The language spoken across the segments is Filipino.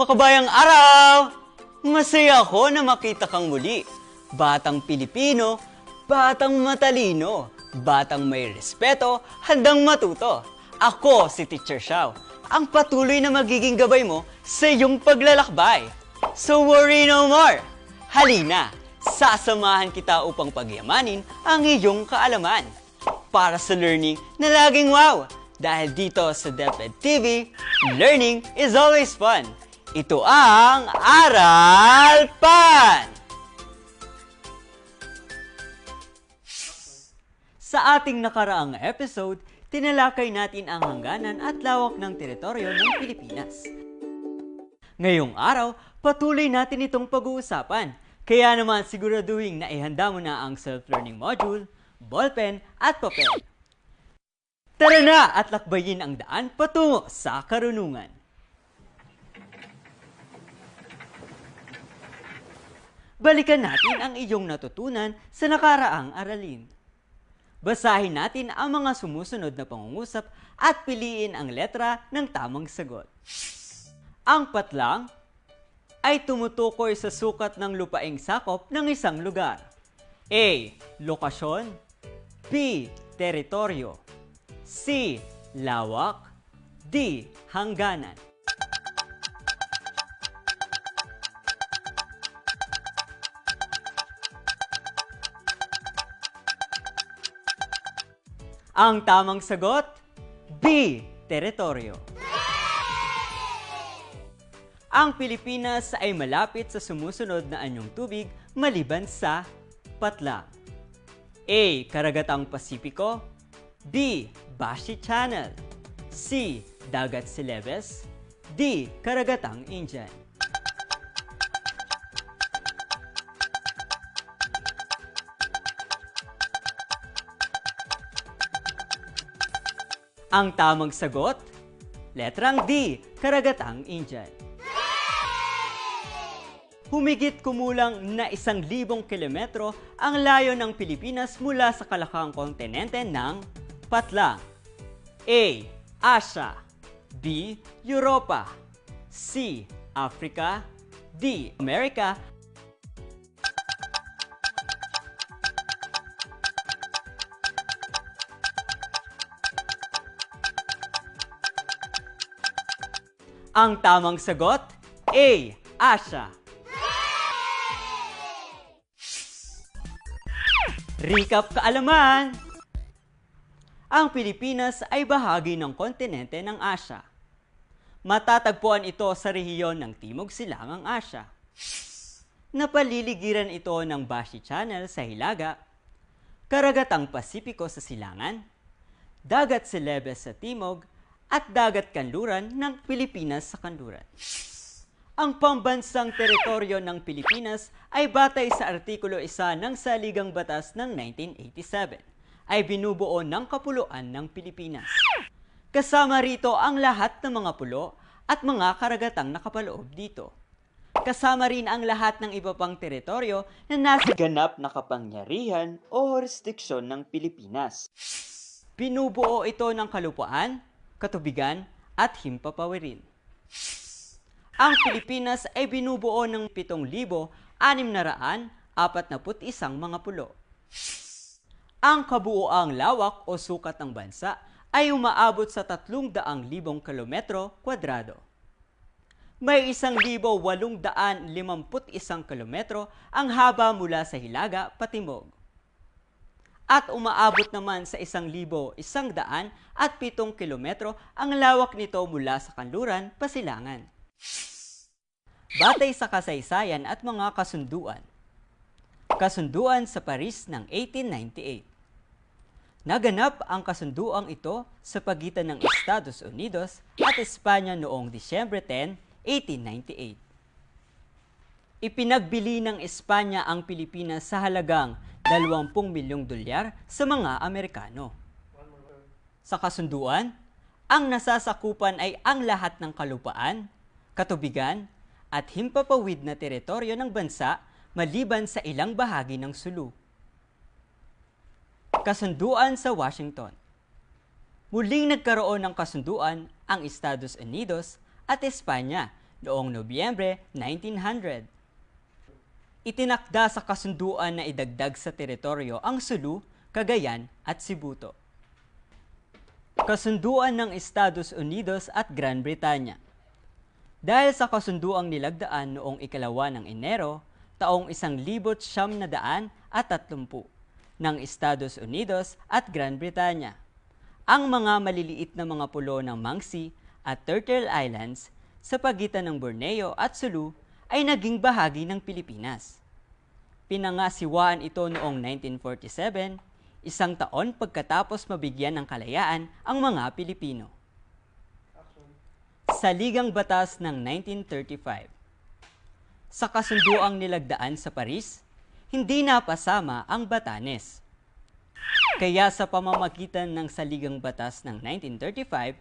Makabayang araw! Masaya ako na makita kang muli. Batang Pilipino, batang matalino, batang may respeto, handang matuto. Ako si Teacher Xiao, ang patuloy na magiging gabay mo sa iyong paglalakbay. So worry no more! Halina, sasamahan kita upang pagyamanin ang iyong kaalaman. Para sa learning na laging wow! Dahil dito sa DepEd TV, learning is always fun. Ito ang Aral Pan! Sa ating nakaraang episode, tinalakay natin ang hangganan at lawak ng teritoryo ng Pilipinas. Ngayong araw, patuloy natin itong pag-uusapan. Kaya naman siguraduhin na ihanda mo na ang self-learning module, ballpen at papel. Tara na at lakbayin ang daan patungo sa karunungan. Balikan natin ang iyong natutunan sa nakaraang aralin. Basahin natin ang mga sumusunod na pangungusap at piliin ang letra ng tamang sagot. Ang patlang ay tumutukoy sa sukat ng lupaing sakop ng isang lugar. A. Lokasyon B. Teritoryo C. Lawak D. Hangganan Ang tamang sagot, B. Teritoryo. Ang Pilipinas ay malapit sa sumusunod na anyong tubig maliban sa patla. A. Karagatang Pasipiko B. Bashi Channel C. Dagat Celebes D. Karagatang Indian Ang tamang sagot, letrang D, Karagatang Indian. Humigit kumulang na isang libong kilometro ang layo ng Pilipinas mula sa kalakang kontinente ng Patla. A. Asia B. Europa C. Africa D. America Ang tamang sagot, A. Asia. Recap kaalaman! Ang Pilipinas ay bahagi ng kontinente ng Asya. Matatagpuan ito sa rehiyon ng Timog Silangang Asya. Napaliligiran ito ng Bashi Channel sa Hilaga, Karagatang Pasipiko sa Silangan, Dagat Celebes sa Timog, at dagat kanluran ng Pilipinas sa kanluran. Ang pambansang teritoryo ng Pilipinas ay batay sa Artikulo 1 ng Saligang Batas ng 1987 ay binubuo ng kapuluan ng Pilipinas. Kasama rito ang lahat ng mga pulo at mga karagatang nakapaloob dito. Kasama rin ang lahat ng iba pang teritoryo na nasa ganap na kapangyarihan o jurisdiksyon ng Pilipinas. Binubuo ito ng kalupaan, katubigan, at himpapawirin. Ang Pilipinas ay binubuo ng 7,641 mga pulo. Ang kabuoang lawak o sukat ng bansa ay umaabot sa 300,000 kilometro kwadrado. May 1,851 kilometro ang haba mula sa Hilaga patimog at umaabot naman sa 1,107 at 7 kilometro ang lawak nito mula sa kanluran, pasilangan. Batay sa kasaysayan at mga kasunduan. Kasunduan sa Paris ng 1898. Naganap ang kasunduang ito sa pagitan ng Estados Unidos at Espanya noong Disyembre 10, 1898. Ipinagbili ng Espanya ang Pilipinas sa halagang 20 milyong dolyar sa mga Amerikano. Sa kasunduan, ang nasasakupan ay ang lahat ng kalupaan, katubigan, at himpapawid na teritoryo ng bansa maliban sa ilang bahagi ng Sulu. Kasunduan sa Washington Muling nagkaroon ng kasunduan ang Estados Unidos at Espanya noong Nobyembre 1900. Itinakda sa kasunduan na idagdag sa teritoryo ang Sulu, Cagayan at Sibuto. Kasunduan ng Estados Unidos at Gran Britanya. Dahil sa kasunduang nilagdaan noong ikalawa ng Enero, taong isang libot siyam na daan at tatlumpu ng Estados Unidos at Gran Britanya. Ang mga maliliit na mga pulo ng Mangsi at Turtle Islands sa pagitan ng Borneo at Sulu ay naging bahagi ng Pilipinas. Pinangasiwaan ito noong 1947, isang taon pagkatapos mabigyan ng kalayaan ang mga Pilipino. Sa Ligang Batas ng 1935 Sa kasunduang nilagdaan sa Paris, hindi napasama ang Batanes. Kaya sa pamamagitan ng Saligang Batas ng 1935,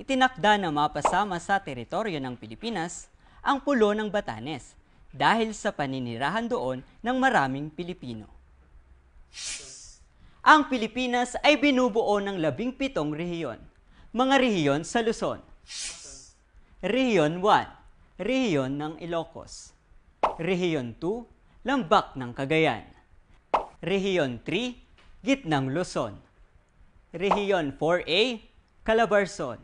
itinakda na mapasama sa teritoryo ng Pilipinas ang pulo ng Batanes dahil sa paninirahan doon ng maraming Pilipino. Ang Pilipinas ay binubuo ng labing pitong rehiyon. Mga rehiyon sa Luzon. Rehiyon 1, rehiyon ng Ilocos. Rehiyon 2, Lambak ng Cagayan. Rehiyon 3, Gitnang Luzon. Rehiyon 4A, Calabarzon.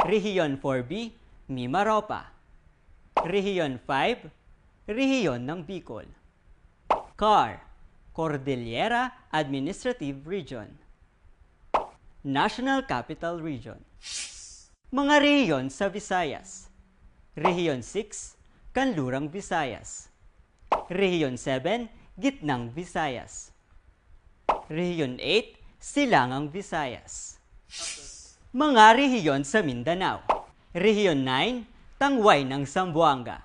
Rehiyon 4B, Mimaropa. Rehiyon 5, Rehiyon ng Bicol. CAR, Cordillera Administrative Region. National Capital Region. Mga rehiyon sa Visayas. Rehiyon 6, Kanlurang Visayas. Rehiyon 7, Gitnang Visayas. Rehiyon 8, Silangang Visayas. Mga rehiyon sa Mindanao. Rehiyon 9, Tangway ng Zamboanga.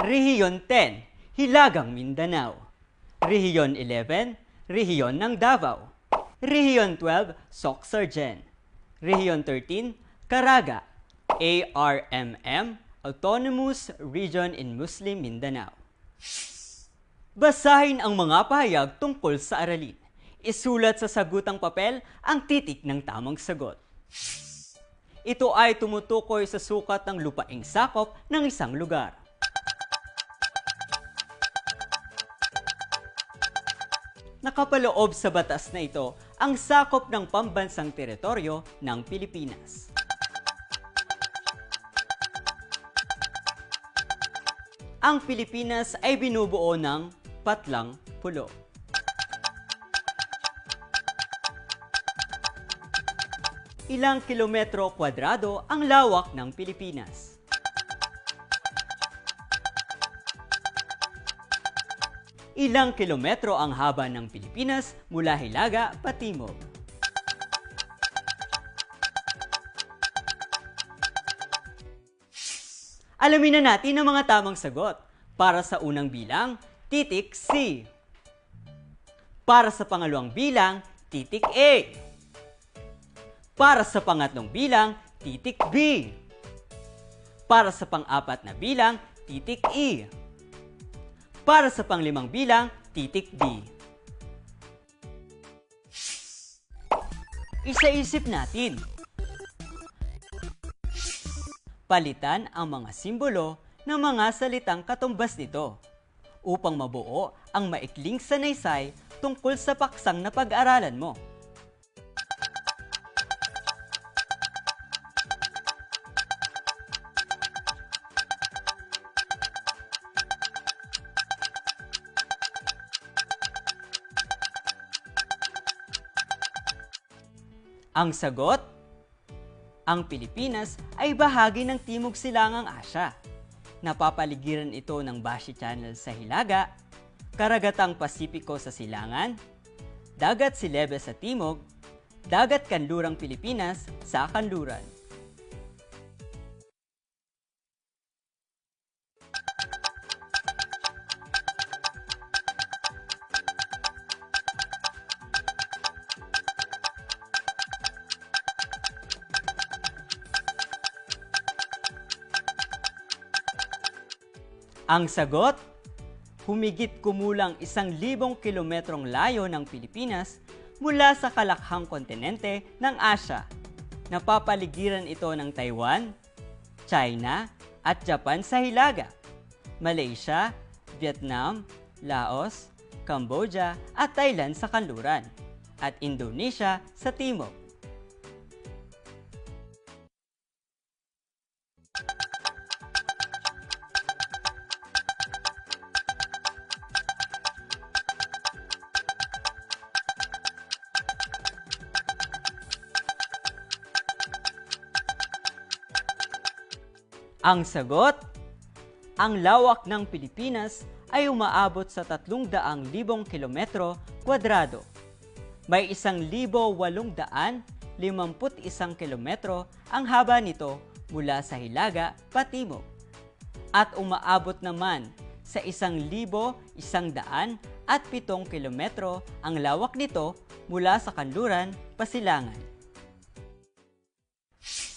Rehiyon 10, Hilagang Mindanao. Rehiyon 11, Rehiyon ng Davao. Rehiyon 12, Soxargen. Rehiyon 13, Caraga. ARMM, Autonomous Region in Muslim Mindanao. Basahin ang mga pahayag tungkol sa aralin. Isulat sa sagutang papel ang titik ng tamang sagot. Ito ay tumutukoy sa sukat ng lupaing sakop ng isang lugar. Nakapaloob sa batas na ito ang sakop ng pambansang teritoryo ng Pilipinas. Ang Pilipinas ay binubuo ng patlang pulo. Ilang kilometro kwadrado ang lawak ng Pilipinas. Ilang kilometro ang haba ng Pilipinas mula Hilaga patimog. Alamin na natin ang mga tamang sagot. Para sa unang bilang, titik C. Para sa pangalawang bilang, titik A. Para sa pangatlong bilang, titik B. Para sa pang-apat na bilang, titik E. Para sa panglimang bilang, titik D. Isa-isip natin. Palitan ang mga simbolo ng mga salitang katumbas nito upang mabuo ang maikling sanaysay tungkol sa paksang na pag-aralan mo. Ang sagot? Ang Pilipinas ay bahagi ng Timog Silangang Asya. Napapaligiran ito ng Bashi Channel sa Hilaga, Karagatang Pasipiko sa Silangan, Dagat Silebe sa Timog, Dagat Kanlurang Pilipinas sa Kanluran. Ang sagot? Humigit kumulang isang libong kilometrong layo ng Pilipinas mula sa kalakhang kontinente ng Asya. Napapaligiran ito ng Taiwan, China, at Japan sa hilaga, Malaysia, Vietnam, Laos, Cambodia at Thailand sa kanluran, at Indonesia sa timog. Ang sagot, ang lawak ng Pilipinas ay umaabot sa 300,000 kilometro kwadrado. May 1,851 kilometro ang haba nito mula sa Hilaga patimog. At umaabot naman sa 1,107 kilometro ang lawak nito mula sa Kanluran, Pasilangan.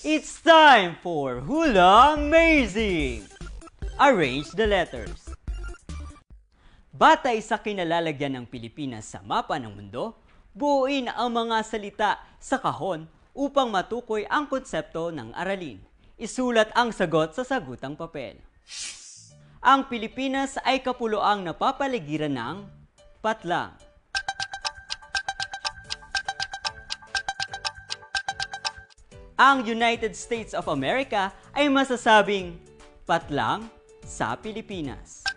It's time for Hula Amazing! Arrange the letters. Batay sa kinalalagyan ng Pilipinas sa mapa ng mundo, buuin ang mga salita sa kahon upang matukoy ang konsepto ng aralin. Isulat ang sagot sa sagutang papel. Ang Pilipinas ay kapuloang napapaligiran ng patlang. Ang United States of America ay masasabing patlang sa Pilipinas.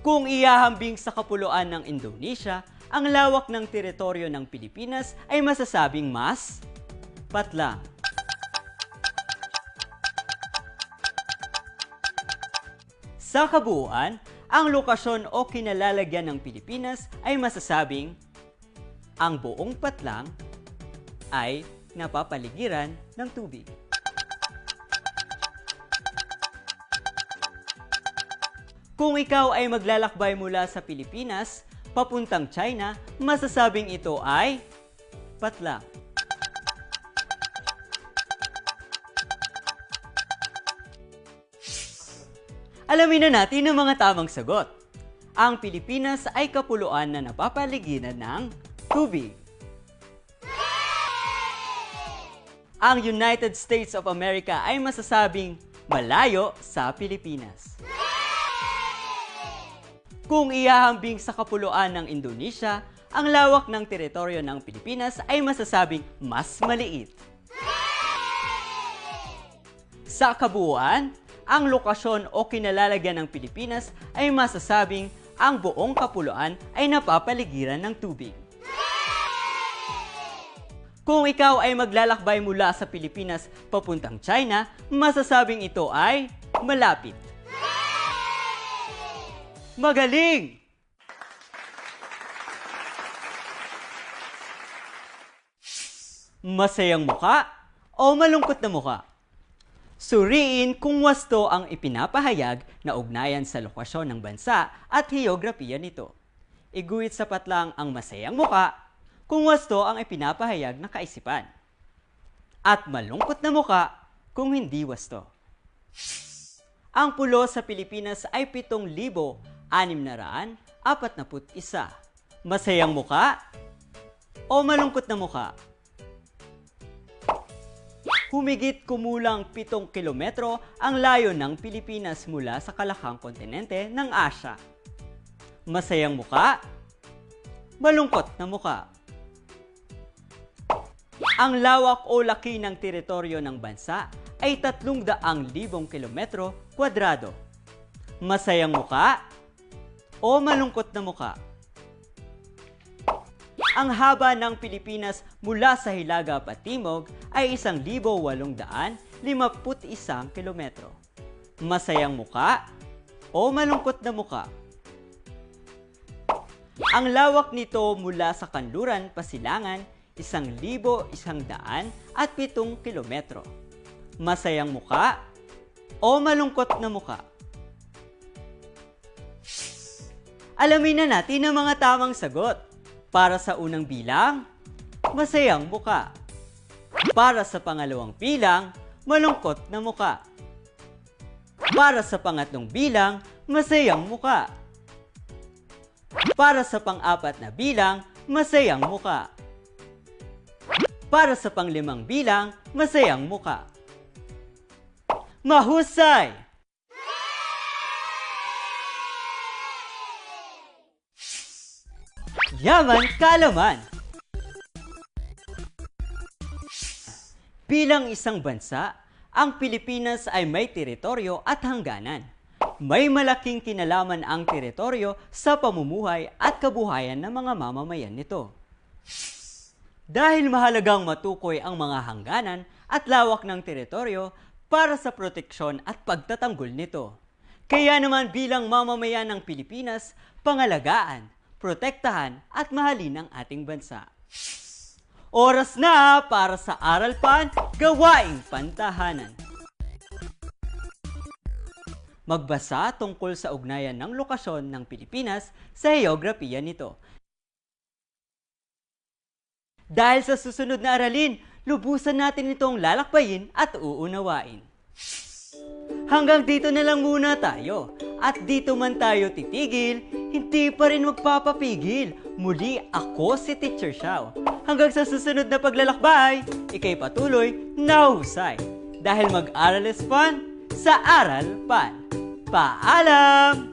Kung iahambing sa kapuluan ng Indonesia, ang lawak ng teritoryo ng Pilipinas ay masasabing mas patlang. Sa kabuuan, ang lokasyon o kinalalagyan ng Pilipinas ay masasabing ang buong patlang ay napapaligiran ng tubig. Kung ikaw ay maglalakbay mula sa Pilipinas papuntang China, masasabing ito ay patlang. Alamin na natin ang mga tamang sagot. Ang Pilipinas ay kapuluan na napapaligiran ng tubig. Ang United States of America ay masasabing malayo sa Pilipinas. Kung iahambing sa kapuluan ng Indonesia, ang lawak ng teritoryo ng Pilipinas ay masasabing mas maliit. Sa kabuuan, ang lokasyon o kinalalagyan ng Pilipinas ay masasabing ang buong kapuluan ay napapaligiran ng tubig. Kung ikaw ay maglalakbay mula sa Pilipinas papuntang China, masasabing ito ay malapit. Magaling! Masayang muka o malungkot na muka? Suriin kung wasto ang ipinapahayag na ugnayan sa lokasyon ng bansa at heograpiya nito. Iguhit sapat lang ang masayang muka kung wasto ang ipinapahayag na kaisipan. At malungkot na muka kung hindi wasto. Ang pulo sa Pilipinas ay 7,641. Masayang muka o malungkot na muka? Humigit kumulang 7 kilometro ang layo ng Pilipinas mula sa kalakang kontinente ng Asya. Masayang muka? Malungkot na muka? Ang lawak o laki ng teritoryo ng bansa ay 300,000 kilometro kwadrado. Masayang muka o malungkot na muka? Ang haba ng Pilipinas mula sa Hilaga patimog ay 1,851 kilometro. Masayang muka o malungkot na muka? Ang lawak nito mula sa Kanluran, Pasilangan, 1,107 kilometro. Masayang muka o malungkot na muka? Alamin na natin ang mga tamang sagot. Para sa unang bilang, masayang muka. Para sa pangalawang bilang, malungkot na muka. Para sa pangatlong bilang, masayang muka. Para sa pang-apat na bilang, masayang muka. Para sa panglimang bilang masayang muka. Mahusay! Yaman Kalaman Bilang isang bansa, ang Pilipinas ay may teritoryo at hangganan. May malaking kinalaman ang teritoryo sa pamumuhay at kabuhayan ng mga mamamayan nito. Dahil mahalagang matukoy ang mga hangganan at lawak ng teritoryo para sa proteksyon at pagtatanggol nito. Kaya naman bilang mamamayan ng Pilipinas, pangalagaan, protektahan at mahalin ang ating bansa. Oras na para sa Aral Pan Gawaing Pantahanan. Magbasa tungkol sa ugnayan ng lokasyon ng Pilipinas sa heograpiya nito. Dahil sa susunod na aralin, lubusan natin itong lalakbayin at uunawain. Hanggang dito na lang muna tayo. At dito man tayo titigil, hindi pa rin magpapapigil. Muli ako si Teacher Xiao. Hanggang sa susunod na paglalakbay, ikay patuloy na husay. Dahil mag-aral is fun, sa Aral Pan. Paalam!